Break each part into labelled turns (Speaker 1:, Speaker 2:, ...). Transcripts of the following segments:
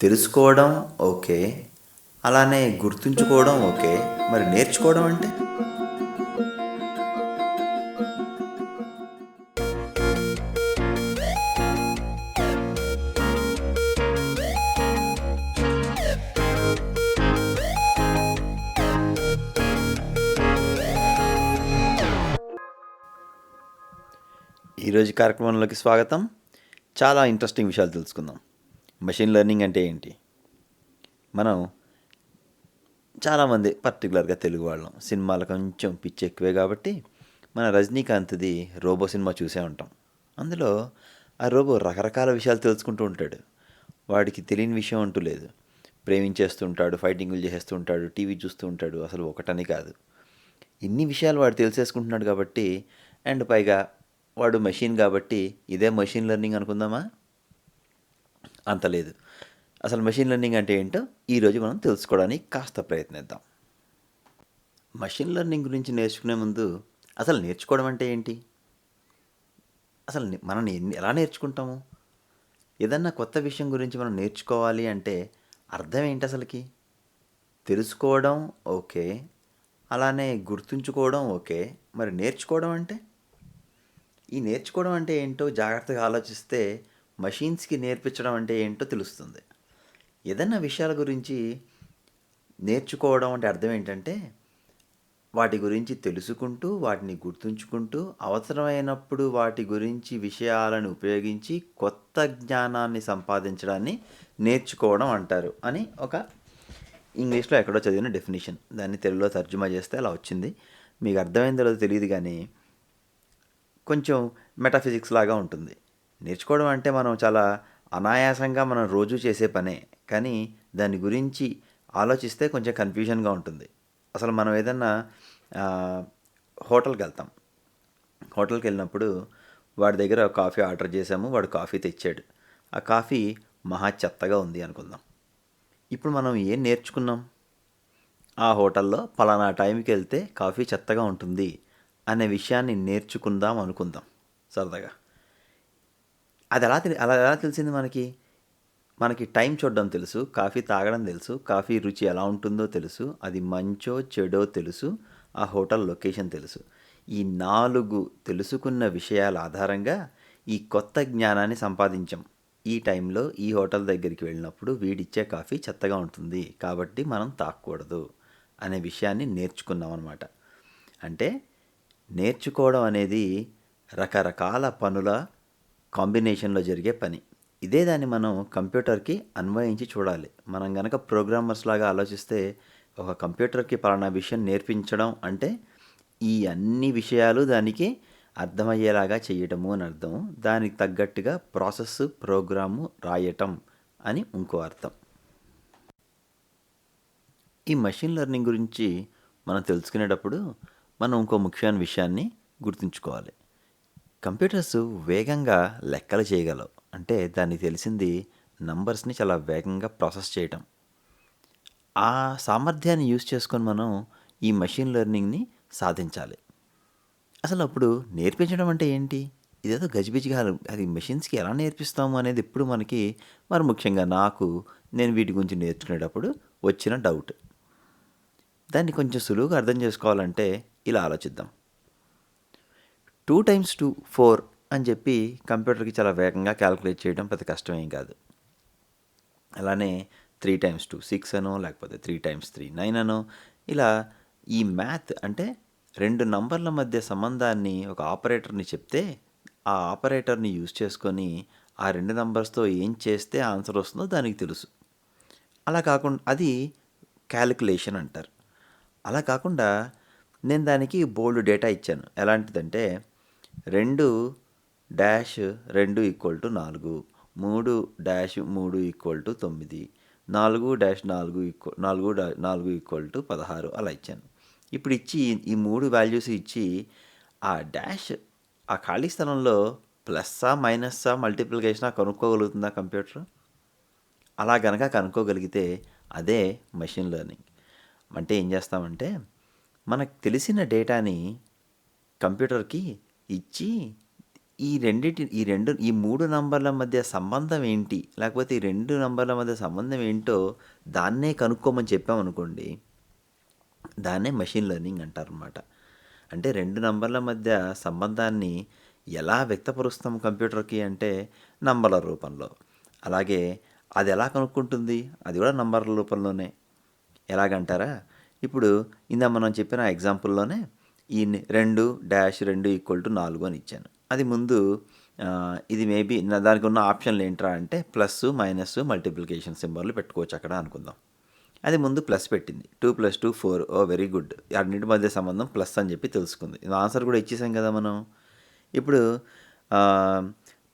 Speaker 1: తెలుసుకోవడం ఓకే. అలానే గుర్తుంచుకోవడం ఓకే. మరి నేర్చుకోవడం అంటే? ఈరోజు కార్యక్రమంలోకి స్వాగతం. చాలా ఇంట్రెస్టింగ్ విషయాలు తెలుసుకుందాం. మెషిన్ లెర్నింగ్ అంటే ఏంటి? మనం చాలామంది పర్టికులర్గా తెలుగు వాళ్ళం. సినిమాలు కొంచెం పిచ్చి ఎక్కువే కాబట్టి మన రజనీకాంత్ది రోబో సినిమా చూసే ఉంటాం. అందులో ఆ రోబో రకరకాల విషయాలు తెలుసుకుంటూ ఉంటాడు. వాడికి తెలియని విషయం అంటూ లేదు. ప్రేమించేస్తూ ఉంటాడు ఫైటింగులు చేసేస్తూ ఉంటాడు టీవీ చూస్తూ ఉంటాడు అసలు ఒకటని కాదు. ఇన్ని విషయాలు వాడు తెలిసేసుకుంటున్నాడు కాబట్టి అండ్ పైగా వాడు మెషిన్ కాబట్టి ఇదే మెషిన్ లెర్నింగ్ అనుకుందామా? అంత లేదు. అసలు మెషిన్ లెర్నింగ్ అంటే ఏంటో ఈరోజు మనం తెలుసుకోవడానికి కాస్త ప్రయత్నిద్దాం. మెషిన్ లెర్నింగ్ గురించి నేర్చుకునే ముందు అసలు నేర్చుకోవడం అంటే ఏంటి? అసలు మనం ఎన్ని- ఎలా నేర్చుకుంటాము? ఏదన్నా కొత్త విషయం గురించి మనం నేర్చుకోవాలి అంటే అర్థం ఏంటి అసలుకి? తెలుసుకోవడం ఓకే. అలానే గుర్తుంచుకోవడం ఓకే. మరి నేర్చుకోవడం అంటే? ఈ నేర్చుకోవడం అంటే ఏంటో జాగ్రత్తగా ఆలోచిస్తే మషీన్స్కి నేర్పించడం అంటే ఏంటో తెలుస్తుంది. ఏదైనా విషయాల గురించి నేర్చుకోవడం అంటే అర్థం ఏంటంటే వాటి గురించి తెలుసుకుంటూ వాటిని గుర్తుంచుకుంటూ అవసరమైనప్పుడు వాటి గురించి విషయాలను ఉపయోగించి కొత్త జ్ఞానాన్ని సంపాదించడాన్ని నేర్చుకోవడం అంటారు అని ఒక ఇంగ్లీష్లో ఎక్కడో చదివిన డెఫినేషన్ దాన్ని తెలుగులో తర్జుమా చేస్తే అలా వచ్చింది. మీకు అర్థమైందో లేదో తెలియదు కానీ కొంచెం మెటాఫిజిక్స్ లాగా ఉంటుంది. నేర్చుకోవడం అంటే మనం చాలా అనాయాసంగా మనం రోజు చేసే పనే కానీ దాని గురించి ఆలోచిస్తే కొంచెం కన్ఫ్యూజన్గా ఉంటుంది. అసలు మనం ఏదన్నా హోటల్కి వెళ్తాం. హోటల్కి వెళ్ళినప్పుడు వాడి దగ్గర కాఫీ ఆర్డర్ చేసాము వాడు కాఫీ తెచ్చాడు. ఆ కాఫీ మహా చెత్తగా ఉంది అనుకుందాం. ఇప్పుడు మనం ఏం నేర్చుకున్నాం? ఆ హోటల్లో పలానా టైంకి వెళ్తే కాఫీ చెత్తగా ఉంటుంది అనే విషయాన్ని నేర్చుకుందాం అనుకుందాం. సరదాగా. అది ఎలా తెలి అలా ఎలా తెలిసింది మనకి? మనకి టైం చూడడం తెలుసు కాఫీ తాగడం తెలుసు కాఫీ రుచి ఎలా ఉంటుందో తెలుసు అది మంచో చెడో తెలుసు ఆ హోటల్ లొకేషన్ తెలుసు. ఈ నాలుగు తెలుసుకున్న విషయాల ఆధారంగా ఈ కొత్త జ్ఞానాన్ని సంపాదించాం. ఈ టైంలో ఈ హోటల్ దగ్గరికి వెళ్ళినప్పుడు వీడిచ్చే కాఫీ చెత్తగా ఉంటుంది కాబట్టి మనం తాకూడదు అనే విషయాన్ని నేర్చుకున్నాం అనమాట అంటే నేర్చుకోవడం అనేది రకరకాల పనుల కాంబినేషన్లో జరిగే పని. ఇదే దాన్ని మనం కంప్యూటర్కి అన్వయించి చూడాలి. మనం గనక ప్రోగ్రామర్స్ లాగా ఆలోచిస్తే ఒక కంప్యూటర్కి పలానా విషయం నేర్పించడం అంటే ఈ అన్ని విషయాలు దానికి అర్థమయ్యేలాగా చేయటము అని అర్థం. దానికి తగ్గట్టుగా ప్రాసెస్ ప్రోగ్రాము రాయటం అని ఇంకో అర్థం. ఈ మెషిన్ లెర్నింగ్ గురించి మనం తెలుసుకునేటప్పుడు మనం ఇంకో ముఖ్యమైన విషయాన్ని గుర్తుంచుకోవాలి. కంప్యూటర్స్ వేగంగా లెక్కలు చేయగలవు. అంటే దానికి తెలిసింది నంబర్స్ని చాలా వేగంగా ప్రాసెస్ చేయటం. ఆ సామర్థ్యాన్ని యూజ్ చేసుకొని మనం ఈ మెషిన్ లెర్నింగ్ని సాధించాలి. అసలు అప్పుడు నేర్పించడం అంటే ఏంటి? ఇదేదో గజిబిజిగా అది మెషిన్స్కి ఎలా నేర్పిస్తాము అనేది ఎప్పుడు మనకి మరి ముఖ్యంగా నాకు నేను వీటి గురించి నేర్చుకునేటప్పుడు వచ్చిన డౌట్. దాన్ని కొంచెం సులువుగా అర్థం చేసుకోవాలంటే ఇలా ఆలోచిద్దాం. టూ టైమ్స్ టూ ఫోర్ అని చెప్పి కంప్యూటర్కి చాలా వేగంగా క్యాలిక్యులేట్ చేయడం పెద్ద కష్టమేం కాదు. అలానే త్రీ టైమ్స్ టూ సిక్స్ అనో లేకపోతే త్రీ టైమ్స్ త్రీ నైన్ అనో ఇలా ఈ మ్యాథ్ అంటే రెండు నంబర్ల మధ్య సంబంధాన్ని ఒక ఆపరేటర్ని చెప్తే ఆ ఆపరేటర్ని యూజ్ చేసుకొని ఆ రెండు నంబర్స్తో ఏం చేస్తే ఆన్సర్ వస్తుందో దానికి తెలుసు. అలా కాకుండా అది క్యాలిక్యులేషన్ అంటారు. అలా కాకుండా నేను దానికి బోల్డ్ డేటా ఇచ్చాను. ఎలాంటిదంటే రెండు డాష్ రెండు ఈక్వల్ టు నాలుగు మూడు డాష్ మూడు ఈక్వల్ టు తొమ్మిది నాలుగు డాష్ నాలుగు ఈక్వల్ నాలుగు డా నాలుగు ఈక్వల్ టు పదహారు అలా ఇచ్చాను. ఇప్పుడు ఇచ్చి ఈ మూడు వాల్యూస్ ఇచ్చి ఆ డాష్ ఆ ఖాళీ స్థలంలో ప్లస్సా మైనస్సా మల్టిప్లికేషనా కనుక్కోగలుగుతుందా కంప్యూటర్? అలా గనక కనుక్కోగలిగితే అదే మెషిన్ లెర్నింగ్. అంటే ఏం చేస్తామంటే మనకు తెలిసిన డేటాని కంప్యూటర్కి ఇచ్చి ఈ రెండిటి ఈ రెండు ఈ మూడు నంబర్ల మధ్య సంబంధం ఏంటి? లేకపోతే ఈ రెండు నంబర్ల మధ్య సంబంధం ఏంటో దాన్నే కనుక్కోమని చెప్పామనుకోండి దాన్నే మెషిన్ లెర్నింగ్ అంటారనమాట అంటే రెండు నంబర్ల మధ్య సంబంధాన్ని ఎలా వ్యక్తపరుస్తాం కంప్యూటర్కి అంటే నంబర్ల రూపంలో. అలాగే అది ఎలా కనుక్కుంటుంది? అది కూడా నంబర్ల రూపంలోనే. ఎలాగంటారా? ఇప్పుడు ఇందా మనం చెప్పిన ఎగ్జాంపుల్లోనే ఈ రెండు డాష్ రెండు ఈక్వల్ టు నాలుగు అని ఇచ్చాను. అది ముందు ఇది మేబీ దానికి ఉన్న ఆప్షన్లు ఏంట్రా అంటే ప్లస్ మైనస్ మల్టిప్లికేషన్ సింబల్ పెట్టుకోవచ్చు అక్కడ అనుకుందాం. అది ముందు ప్లస్ పెట్టింది. Two plus two four oh very good. అన్నిటి మధ్య సంబంధం ప్లస్ అని చెప్పి తెలుసుకుంది. ఆన్సర్ కూడా ఇచ్చేసాం కదా మనం. ఇప్పుడు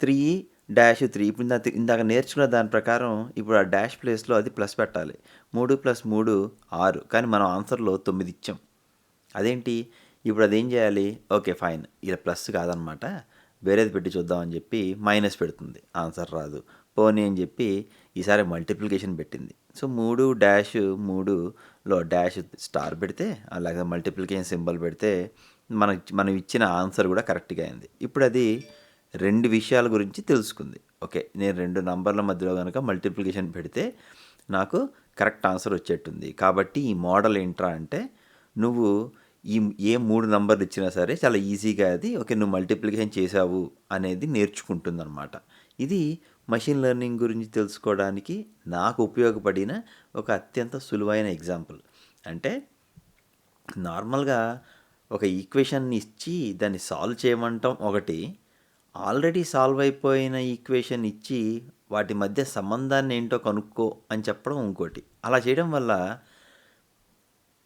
Speaker 1: త్రీ డాష్ త్రీ ఇప్పుడు ఇందాక ఇందాక నేర్చుకున్న దాని ప్రకారం ఇప్పుడు ఆ డాష్ ప్లేస్లో అది ప్లస్ పెట్టాలి. మూడు ప్లస్ మూడు ఆరు. కానీ మనం ఆన్సర్లో తొమ్మిది ఇచ్చాం. అదేంటి? ఇప్పుడు అది ఏం చేయాలి? Okay fine. ఇలా ప్లస్ కాదనమాట. వేరేది పెట్టి చూద్దామని చెప్పి మైనస్ పెడుతుంది. ఆన్సర్ రాదు. పోనీ అని చెప్పి ఈసారి మల్టిప్లికేషన్ పెట్టింది. సో మూడు డాష్ మూడులో డాష్ స్టార్ పెడితే అలాగే మల్టిప్లికేషన్ సింబల్ పెడితే మన మనం ఇచ్చిన ఆన్సర్ కూడా కరెక్ట్గా అయింది. ఇప్పుడు అది రెండు విషయాల గురించి తెలుసుకుంది. ఓకే నేను రెండు నంబర్ల మధ్యలో కనుక మల్టిప్లికేషన్ పెడితే నాకు కరెక్ట్ ఆన్సర్ వచ్చేట్టుంది. కాబట్టి ఈ మోడల్ ఏంట్రా అంటే నువ్వు ఈ ఏ మూడు నంబర్లు ఇచ్చినా సరే చాలా ఈజీగా అది ఓకే నువ్వు మల్టిప్లికేషన్ చేసావు అనేది నేర్చుకుంటుందన్నమాట. ఇది మషిన్ లెర్నింగ్ గురించి తెలుసుకోవడానికి నాకు ఉపయోగపడిన ఒక అత్యంత సులువైన ఎగ్జాంపుల్. అంటే నార్మల్గా ఒక ఈక్వేషన్ ఇచ్చి దాన్ని సాల్వ్ చేయమంటాం ఒకటి ఆల్రెడీ సాల్వ్ అయిపోయిన ఈక్వేషన్ ఇచ్చి వాటి మధ్య సంబంధాన్ని ఏంటో కనుక్కో అని చెప్పడం ఇంకోటి. అలా చేయడం వల్ల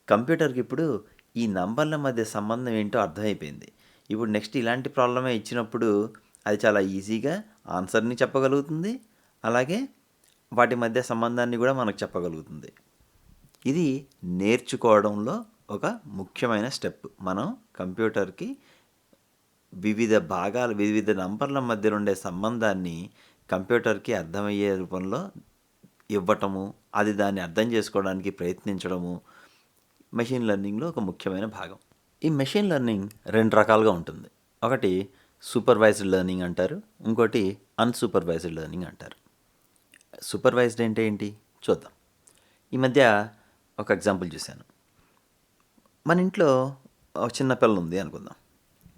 Speaker 1: కంప్యూటర్కి ఇప్పుడు ఈ నంబర్ల మధ్య సంబంధం ఏంటో అర్థమైపోయింది. ఇప్పుడు నెక్స్ట్ ఇలాంటి ప్రాబ్లమే ఇచ్చినప్పుడు అది చాలా ఈజీగా ఆన్సర్ని చెప్పగలుగుతుంది. అలాగే వాటి మధ్య సంబంధాన్ని కూడా మనకు చెప్పగలుగుతుంది. ఇది నేర్చుకోవడంలో ఒక ముఖ్యమైన స్టెప్. మనం కంప్యూటర్కి వివిధ భాగాలు వివిధ నంబర్ల మధ్య ఉండే సంబంధాన్ని కంప్యూటర్కి అర్థమయ్యే రూపంలో ఇవ్వటము అది దాన్ని అర్థం చేసుకోవడానికి ప్రయత్నించడము మెషిన్ లెర్నింగ్లో ఒక ముఖ్యమైన భాగం. ఈ మెషిన్ లెర్నింగ్ రెండు రకాలుగా ఉంటుంది. ఒకటి సూపర్వైజ్డ్ లెర్నింగ్ అంటారు. ఇంకోటి అన్సూపర్వైజ్డ్ లెర్నింగ్ అంటారు. సూపర్వైజ్డ్ అంటే ఏంటి? చూద్దాం. ఈ మధ్య ఒక ఎగ్జాంపుల్ చూశాను. మన ఇంట్లో ఒక చిన్న పిల్ల ఉంది అనుకుందాం.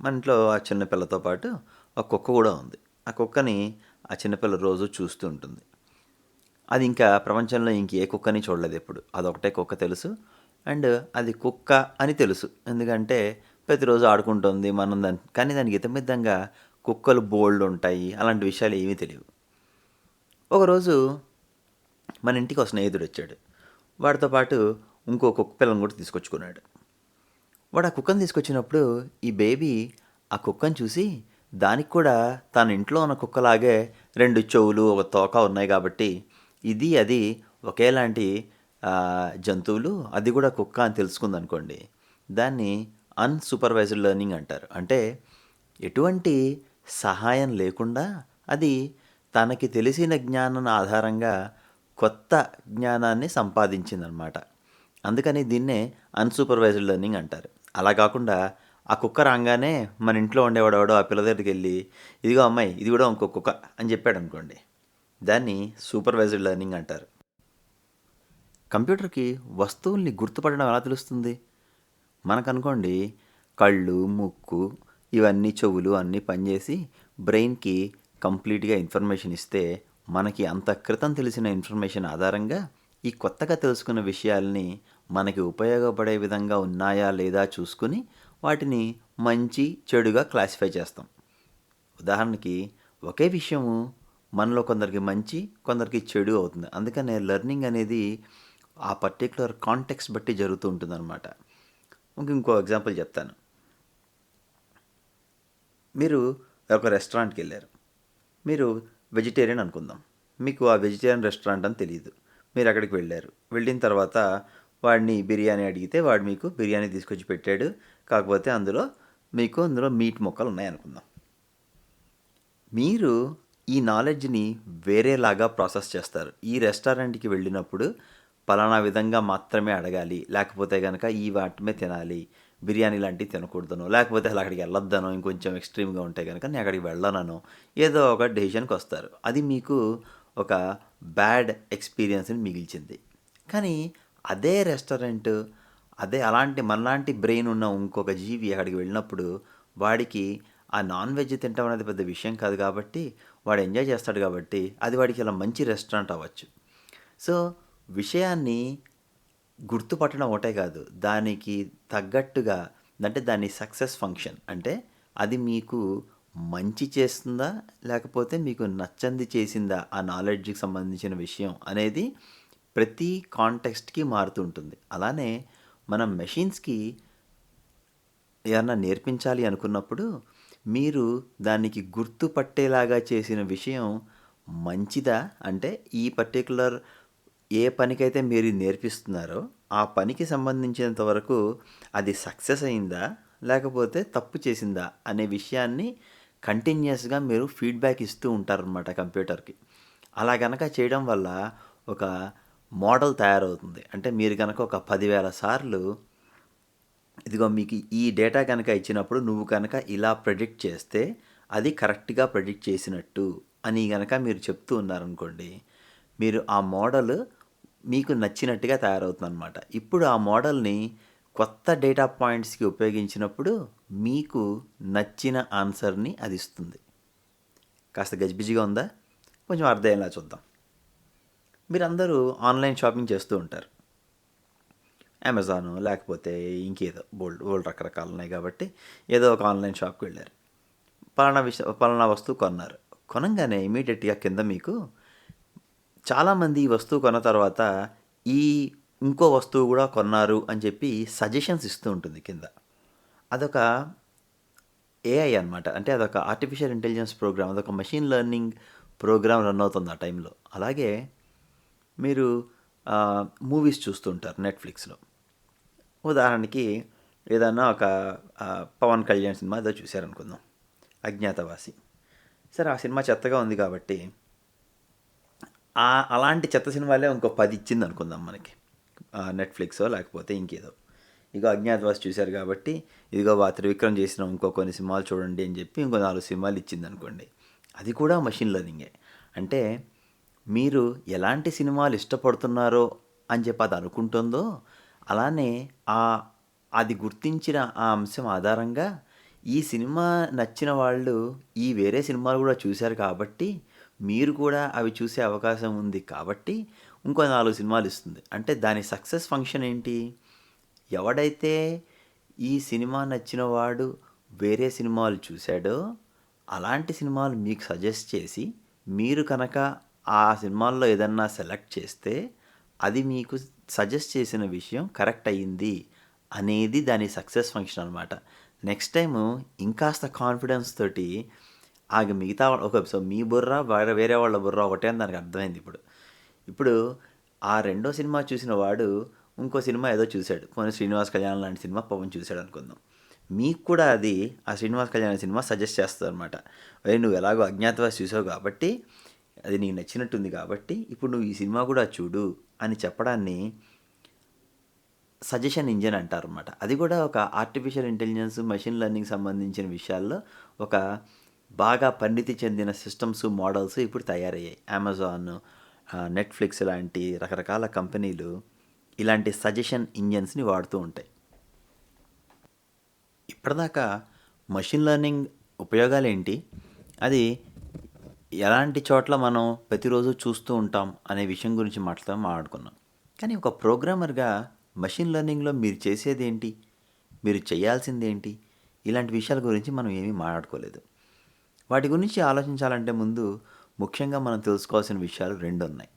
Speaker 1: మన ఇంట్లో ఆ చిన్న పిల్లతో పాటు ఒక కుక్క కూడా ఉంది. ఆ కుక్కని ఆ చిన్నపిల్ల రోజు చూస్తూ ఉంటుంది. అది ఇంకా ప్రపంచంలో ఇంక ఏ కుక్కని చూడలేదు ఎప్పుడు. అదొకటే కుక్క తెలుసు. అండ్ అది కుక్క అని తెలుసు. ఎందుకంటే ప్రతిరోజు ఆడుకుంటుంది మనం దాని కానీ దానికి ఇతమిద్దంగా కుక్కలు బోల్డ్ ఉంటాయి. అలాంటి విషయాలు ఏమీ తెలియవు. ఒకరోజు మన ఇంటికి ఒక స్నేహితుడు వచ్చాడు. వాడితో పాటు ఇంకో కుక్క పిల్లని కూడా తీసుకొచ్చుకున్నాడు. వాడు ఆ కుక్కను తీసుకొచ్చినప్పుడు ఈ బేబీ ఆ కుక్కను చూసి దానికి కూడా తన ఇంట్లో ఉన్న కుక్కలాగే రెండు చెవులు ఒక తోక ఉన్నాయి కాబట్టి ఇది అది ఒకేలాంటి జంతువులు అది కూడా కుక్క అని తెలుసుకుంది అనుకోండి దాన్ని అన్సూపర్వైజ్డ్ లెర్నింగ్ అంటారు. అంటే ఎటువంటి సహాయం లేకుండా అది తనకి తెలిసిన జ్ఞానం ఆధారంగా కొత్త జ్ఞానాన్ని సంపాదించిందనమాట. అందుకని దీన్నే అన్సూపర్వైజ్డ్ లెర్నింగ్ అంటారు. అలా కాకుండా ఆ కుక్క రాగానే మన ఇంట్లో ఉండేవాడు ఆ పిల్ల దగ్గరికి వెళ్ళి ఇదిగో అమ్మాయి ఇది కూడా ఇంకో కుక్క అని చెప్పాడు అనుకోండి దాన్ని సూపర్వైజ్డ్ లెర్నింగ్ అంటారు. కంప్యూటర్కి వస్తువుల్ని గుర్తుపడడం ఎలా తెలుస్తుంది? మనకనుకోండి కళ్ళు ముక్కు ఇవన్నీ చెవులు అన్నీ పనిచేసి బ్రెయిన్కి కంప్లీట్గా ఇన్ఫర్మేషన్ ఇస్తే మనకి అంత క్రితం తెలిసిన ఇన్ఫర్మేషన్ ఆధారంగా ఈ కొత్తగా తెలుసుకున్న విషయాల్ని మనకి ఉపయోగపడే విధంగా ఉన్నాయా లేదా చూసుకుని వాటిని మంచి చెడుగా క్లాసిఫై చేస్తాం. ఉదాహరణకి ఒకే విషయము మనలో కొందరికి మంచి కొందరికి చెడు అవుతుంది. అందుకనే లెర్నింగ్ అనేది ఆ పర్టికులర్ కాంటెక్స్ట్ బట్టి జరుగుతూ ఉంటుందన్నమాట. ఇంకో ఎగ్జాంపుల్ చెప్తాను. మీరు ఒక రెస్టారెంట్కి వెళ్ళారు. మీరు వెజిటేరియన్ అనుకుందాం. మీకు ఆ వెజిటేరియన్ రెస్టారెంట్ అని తెలియదు. మీరు అక్కడికి వెళ్ళారు. వెళ్ళిన తర్వాత వాడిని బిర్యానీ అడిగితే వాడు మీకు బిర్యానీ తీసుకొచ్చి పెట్టాడు. కాకపోతే అందులో మీకు అందులో మీట్ మొక్కలు ఉన్నాయి అనుకుందాం. మీరు ఈ నాలెడ్జ్ని వేరేలాగా ప్రాసెస్ చేస్తారు. ఈ రెస్టారెంట్కి వెళ్ళినప్పుడు పలానా విధంగా మాత్రమే అడగాలి. లేకపోతే కనుక ఈ వాటిమే తినాలి. బిర్యానీ లాంటివి తినకూడదనో లేకపోతే అలా అక్కడికి వెళ్ళొద్దనో ఇంకొంచెం ఎక్స్ట్రీమ్గా ఉంటే కనుక నేను అక్కడికి వెళ్ళనను ఏదో ఒక డెసిషన్కి వస్తారు. అది మీకు ఒక బ్యాడ్ ఎక్స్పీరియన్స్ని మిగిల్చింది. కానీ అదే రెస్టారెంట్ అదే అలాంటి మనలాంటి బ్రెయిన్ ఉన్న ఇంకొక జీవి అక్కడికి వెళ్ళినప్పుడు వాడికి ఆ నాన్ వెజ్ తింటాం అనేది పెద్ద విషయం కాదు కాబట్టి వాడు ఎంజాయ్ చేస్తాడు కాబట్టి అది వాడికి ఇలా మంచి రెస్టారెంట్ అవ్వచ్చు. సో విషయాన్ని గుర్తుపట్టడం ఒకటే కాదు దానికి తగ్గట్టుగా అంటే దాని సక్సెస్ ఫంక్షన్. అంటే అది మీకు మంచి చేస్తుందా లేకపోతే మీకు నచ్చంది చేసిందా ఆ నాలెడ్జ్కి సంబంధించిన విషయం అనేది ప్రతి కాంటెక్స్ట్కి మారుతూ ఉంటుంది అలానే మనం మెషిన్స్కి ఏమన్నా నేర్పించాలి అనుకున్నప్పుడు మీరు దానికి గుర్తుపట్టేలాగా చేసిన విషయం మంచిదా? అంటే ఈ పర్టికులర్ ఏ పనికైతే మీరు నేర్పిస్తున్నారో ఆ పనికి సంబంధించినంత వరకు అది సక్సెస్ అయిందా లేకపోతే తప్పు చేసిందా అనే విషయాన్ని కంటిన్యూస్గా మీరు ఫీడ్బ్యాక్ ఇస్తూ ఉంటారనమాట కంప్యూటర్కి. అలా గనక చేయడం వల్ల ఒక మోడల్ తయారవుతుంది. అంటే మీరు కనుక ఒక పదివేల సార్లు ఇదిగో మీకు ఈ డేటా కనుక ఇచ్చినప్పుడు నువ్వు కనుక ఇలా ప్రెడిక్ట్ చేస్తే అది కరెక్ట్గా ప్రెడిక్ట్ చేసినట్టు అని కనుక మీరు చెప్తూ ఉన్నారనుకోండి మీరు ఆ మోడల్ మీకు నచ్చినట్టుగా తయారవుతుంది అనమాట ఇప్పుడు ఆ మోడల్ని కొత్త డేటా పాయింట్స్కి ఉపయోగించినప్పుడు మీకు నచ్చిన ఆన్సర్ని అది ఇస్తుంది. కాస్త గజిబిజిగా ఉందా? కొంచెం అర్థమయ్యేలా చూద్దాం. మీరందరూ ఆన్లైన్ షాపింగ్ చేస్తూ ఉంటారు. అమెజాన్ లేకపోతే ఇంకేదో బోల్డ్ బోల్డ్ రకరకాలు ఉన్నాయి కాబట్టి ఏదో ఒక ఆన్లైన్ షాప్కి వెళ్ళారు. పలానా విష పలానా వస్తువు కొన్నారు. కొనంగానే ఇమీడియట్గా కింద మీకు చాలామంది ఈ వస్తువు కొన్న తర్వాత ఈ ఇంకో వస్తువు కూడా కొన్నారు అని చెప్పి సజెషన్స్ ఇస్తూ ఉంటుంది కింద. అదొక ఏఐ అనమాట అంటే అదొక ఆర్టిఫిషియల్ ఇంటెలిజెన్స్ ప్రోగ్రామ్ అదొక మెషిన్ లెర్నింగ్ ప్రోగ్రామ్ రన్ అవుతుంది ఆ టైంలో. అలాగే మీరు మూవీస్ చూస్తుంటారు నెట్ఫ్లిక్స్లో ఉదాహరణకి ఏదన్నా ఒక పవన్ కళ్యాణ్ సినిమా ఏదో చూశారనుకుందాం. అజ్ఞాతవాసి. సరే ఆ సినిమా చెత్తగా ఉంది కాబట్టి అలాంటి చెత్త సినిమాలే ఇంకో పది ఇచ్చింది అనుకుందాం మనకి. నెట్ఫ్లిక్సో లేకపోతే ఇంకేదో. ఇదిగో అజ్ఞాతవాస్ చూశారు కాబట్టి ఇదిగో వా త్రివిక్రమ్ చేసిన ఇంకో కొన్ని సినిమాలు చూడండి అని చెప్పి ఇంకో నాలుగు సినిమాలు ఇచ్చింది అనుకోండి. అది కూడా మషిన్ లెర్నింగే అంటే మీరు ఎలాంటి సినిమాలు ఇష్టపడుతున్నారో అని చెప్పి అది అనుకుంటుందో అలానే ఆ అది గుర్తించిన ఆ అంశం ఆధారంగా ఈ సినిమా నచ్చిన వాళ్ళు ఈ వేరే సినిమాలు కూడా చూశారు కాబట్టి మీరు కూడా అవి చూసే అవకాశం ఉంది కాబట్టి ఇంకో నాలుగు సినిమాలు ఇస్తుంది. అంటే దాని సక్సెస్ ఫంక్షన్ ఏంటి? ఎవడైతే ఈ సినిమా నచ్చిన వాడు వేరే సినిమాలు చూశాడో అలాంటి సినిమాలు మీకు సజెస్ట్ చేసి మీరు కనుక ఆ సినిమాల్లో ఏదన్నా సెలెక్ట్ చేస్తే అది మీకు సజెస్ట్ చేసిన విషయం కరెక్ట్ అయ్యింది అనేది దాని సక్సెస్ ఫంక్షన్ అనమాట నెక్స్ట్ టైము ఇంకాస్త కాన్ఫిడెన్స్ తోటి ఆ మిగతా ఒక సో మీ బుర్ర వేరే వేరే వాళ్ళ బుర్ర ఒకటే అని దానికి అర్థమైంది ఇప్పుడు. ఇప్పుడు ఆ రెండో సినిమా చూసిన వాడు ఇంకో సినిమా ఏదో చూశాడు. కొన్ని శ్రీనివాస్ కళ్యాణ్ లాంటి సినిమా పవన్ చూశాడు అనుకుందాం. మీకు కూడా అది ఆ శ్రీనివాస్ కళ్యాణ్ సినిమా సజెస్ట్ చేస్తుంది అనమాట అదే నువ్వు ఎలాగో అజ్ఞాతవాసి చూసావు కాబట్టి అది నీకు నచ్చినట్టుంది కాబట్టి ఇప్పుడు నువ్వు ఈ సినిమా కూడా చూడు అని చెప్పడాన్ని సజెషన్ ఇంజిన్ అంటారు అనమాట అది కూడా ఒక ఆర్టిఫిషియల్ ఇంటెలిజెన్స్ మెషిన్ లెర్నింగ్ సంబంధించిన విషయాల్లో ఒక బాగా పరిణితి చెందిన సిస్టమ్స్ మోడల్స్ ఇప్పుడు తయారయ్యాయి. అమెజాన్ నెట్ఫ్లిక్స్ లాంటి రకరకాల కంపెనీలు ఇలాంటి సజెషన్ ఇంజన్స్ని వాడుతూ ఉంటాయి. ఇప్పటిదాకా మషిన్ లెర్నింగ్ ఉపయోగాలు ఏంటి అది ఎలాంటి చోట్ల మనం ప్రతిరోజు చూస్తూ ఉంటాం అనే విషయం గురించి మాట్లాడతాం మాట్లాడుకున్నాం కానీ ఒక ప్రోగ్రామర్గా మషిన్ లెర్నింగ్లో మీరు చేసేది ఏంటి మీరు చేయాల్సింది ఏంటి ఇలాంటి విషయాల గురించి మనం ఏమీ మాట్లాడుకోలేదు. వాటి గురించి ఆలోచించాలంటే ముందు ముఖ్యంగా మనం తెలుసుకోవాల్సిన విషయాలు రెండు ఉన్నాయి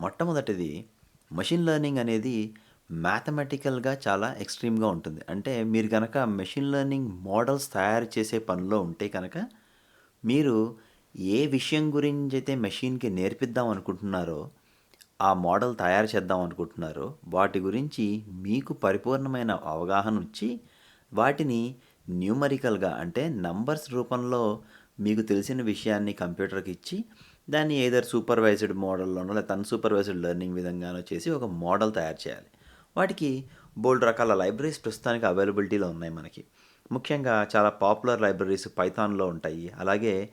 Speaker 1: మొట్టమొదటిది మషిన్ లెర్నింగ్ అనేది మ్యాథమెటికల్గా చాలా ఎక్స్ట్రీమ్గా ఉంటుంది. అంటే మీరు కనుక మెషిన్ లెర్నింగ్ మోడల్స్ తయారు చేసే పనిలో ఉంటే కనుక మీరు ఏ విషయం గురించి అయితే మెషిన్కి నేర్పిద్దాం అనుకుంటున్నారో ఆ మోడల్ తయారు చేద్దాం అనుకుంటున్నారో వాటి గురించి మీకు పరిపూర్ణమైన అవగాహన వచ్చి వాటిని న్యూమరికల్గా అంటే నంబర్స్ రూపంలో మీకు తెలిసిన విషయాన్ని కంప్యూటర్కి ఇచ్చి దాన్ని ఏదర్ సూపర్వైజ్డ్ మోడల్లోనో లేదా అన్సూపర్వైజ్డ్ లెర్నింగ్ విధంగానో చేసి ఒక మోడల్ తయారు చేయాలి. వాటికి బోల్డ్ రకాల లైబ్రరీస్ ప్రస్తుతానికి అవైలబిలిటీలో ఉన్నాయి మనకి. ముఖ్యంగా చాలా పాపులర్ లైబ్రరీస్ పైథాన్లో ఉంటాయి. అలాగే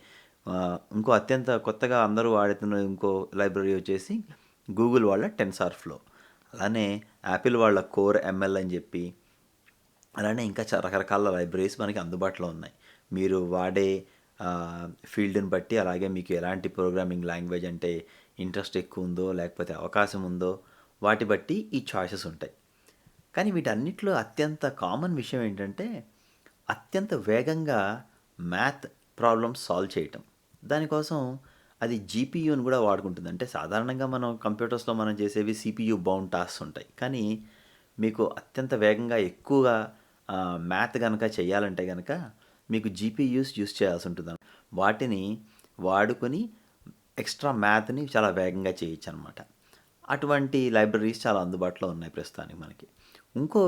Speaker 1: ఇంకో అత్యంత కొత్తగా అందరూ వాడుతున్న ఇంకో లైబ్రరీ వచ్చేసి గూగుల్ వాళ్ళ టెన్సార్ ఫ్లో అలానే యాపిల్ వాళ్ళ కోర్ ఎంఎల్ అని చెప్పి అలానే ఇంకా రకరకాల లైబ్రరీస్ మనకి అందుబాటులో ఉన్నాయి. మీరు వాడే ఫీల్డ్ని బట్టి అలాగే మీకు ఎలాంటి ప్రోగ్రామింగ్ లాంగ్వేజ్ అంటే ఇంట్రెస్ట్ ఎక్కువ ఉందో లేకపోతే అవకాశం ఉందో వాటి బట్టి ఈ చాయిసెస్ ఉంటాయి. కానీ వీటన్నిటిలో అత్యంత కామన్ విషయం ఏంటంటే అత్యంత వేగంగా మ్యాథ్ ప్రాబ్లమ్స్ సాల్వ్ చేయటం. దానికోసం అది జీపీయూని కూడా వాడుకుంటుంది. అంటే సాధారణంగా మనం కంప్యూటర్స్లో మనం చేసేవి సిపియు బౌండ్ టాస్క్ ఉంటాయి. కానీ మీకు అత్యంత వేగంగా ఎక్కువగా మ్యాథ్ కనుక చేయాలంటే కనుక మీకు జీపీయూస్ యూస్ చేయాల్సి ఉంటుంది వాటిని వాడుకొని ఎక్స్ట్రా మ్యాథ్ని చాలా వేగంగా చేయొచ్చు అనమాట అటువంటి లైబ్రరీస్ చాలా అందుబాటులో ఉన్నాయి ప్రస్తుతానికి మనకి. ఇంకో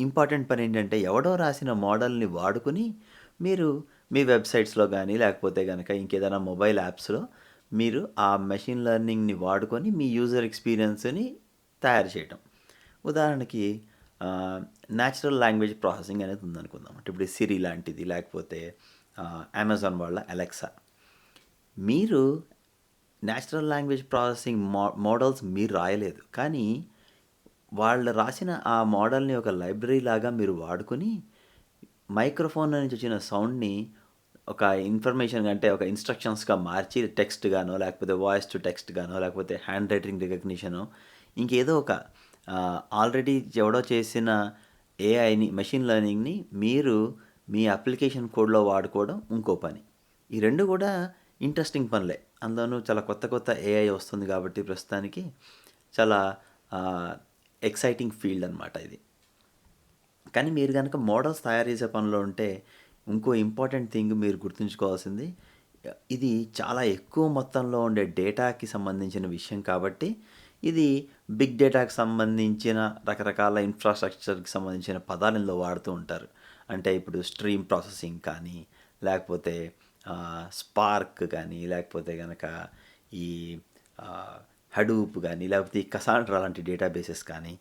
Speaker 1: ఇంపార్టెంట్ పని ఏంటంటే ఎవడో రాసిన మోడల్ని వాడుకుని మీరు మీ వెబ్సైట్స్లో కానీ లేకపోతే కనుక ఇంకేదైనా మొబైల్ యాప్స్లో మీరు ఆ మెషిన్ లెర్నింగ్ని వాడుకొని మీ యూజర్ ఎక్స్పీరియన్స్ని తయారు చేయటం. ఉదాహరణకి న్యాచురల్ లాంగ్వేజ్ ప్రాసెసింగ్ అనేది ఉందనుకుందాం. అంటే ఇప్పుడు సిరి లాంటిది లేకపోతే అమెజాన్ వాళ్ళ అలెక్సా మీరు natural language processing mo models మీరు రాయలేదు. కానీ వాళ్ళు రాసిన ఆ మోడల్ని ఒక లైబ్రరీ లాగా మీరు వాడుకొని మైక్రోఫోన్ నుంచి వచ్చిన సౌండ్ని ఒక ఇన్ఫర్మేషన్ అంటే ఒక ఇన్స్ట్రక్షన్స్గా మార్చి టెక్స్ట్ గానో లేకపోతే వాయిస్ టు టెక్స్ట్ గానో లేకపోతే హ్యాండ్ రైటింగ్ రికగ్నిషనో ఇంకేదో ఒక ఆల్రెడీ ఎవడో చేసిన ఏఐని మెషిన్ లెర్నింగ్ని మీరు మీ అప్లికేషన్ కోడ్లో వాడుకోవడం ఇంకో పని. ఈ రెండు కూడా ఇంట్రెస్టింగ్ పనులే. అందులోనూ చాలా కొత్త కొత్త ఏఐ వస్తుంది కాబట్టి ప్రస్తుతానికి చాలా ఎక్సైటింగ్ ఫీల్డ్ అనమాట ఇది. కానీ మీరు కనుక మోడల్స్ తయారు చేసే పనిలో ఉంటే ఇంకో ఇంపార్టెంట్ థింగ్ మీరు గుర్తుంచుకోవాల్సింది ఇది చాలా ఎక్కువ మొత్తంలో ఉండే డేటాకి సంబంధించిన విషయం కాబట్టి ఇది బిగ్ డేటాకి సంబంధించిన రకరకాల ఇన్ఫ్రాస్ట్రక్చర్కి సంబంధించిన పదాలు ఇందులో వాడుతూ ఉంటారు. అంటే ఇప్పుడు స్ట్రీమ్ ప్రాసెసింగ్ కానీ లేకపోతే స్పార్క్ కానీ లేకపోతే కనుక ఈ హడూప్ కానీ లేకపోతే ఈ కసాండ్రా లాంటి డేటాబేసెస్ కానీ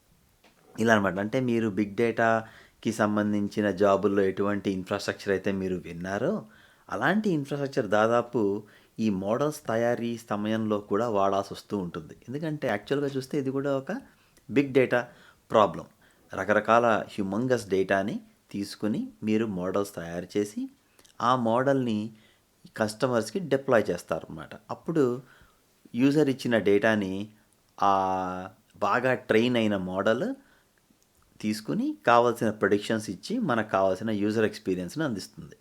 Speaker 1: ఇలా అనమాట అంటే మీరు బిగ్ డేటాకి సంబంధించిన జాబుల్లో ఎటువంటి ఇన్ఫ్రాస్ట్రక్చర్ అయితే మీరు విన్నారో అలాంటి ఇన్ఫ్రాస్ట్రక్చర్ దాదాపు ఈ మోడల్స్ తయారీ సమయంలో కూడా వాడాల్సి వస్తూ ఉంటుంది. ఎందుకంటే యాక్చువల్గా చూస్తే ఇది కూడా ఒక బిగ్ డేటా ప్రాబ్లం రకరకాల హ్యూమంగస్ డేటాని తీసుకుని మీరు మోడల్స్ తయారు చేసి ఆ మోడల్ని కస్టమర్స్కి డిప్లాయ్ చేస్తారన్నమాట. అప్పుడు యూజర్ ఇచ్చిన డేటాని ఆ బాగా ట్రైన్ అయిన మోడల్ తీసుకుని కావాల్సిన ప్రొడిక్షన్స్ ఇచ్చి మనకు కావాల్సిన యూజర్ ఎక్స్పీరియన్స్ని అందిస్తుంది.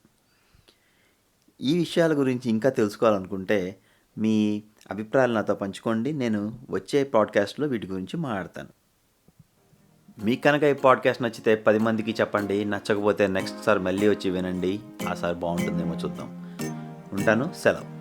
Speaker 1: ఈ విషయాల గురించి ఇంకా తెలుసుకోవాలనుకుంటే మీ అభిప్రాయాలు నాతో పంచుకోండి. నేను వచ్చే పాడ్కాస్ట్లో వీటి గురించి మాట్లాడతాను. మీకు కనుక ఈ పాడ్కాస్ట్ నచ్చితే పది మందికి చెప్పండి. నచ్చకపోతే నెక్స్ట్ సార్ మళ్ళీ వచ్చి వినండి. ఆ సార్ బాగుంటుందేమో చూద్దాం. ఉంటాను. సెలవు.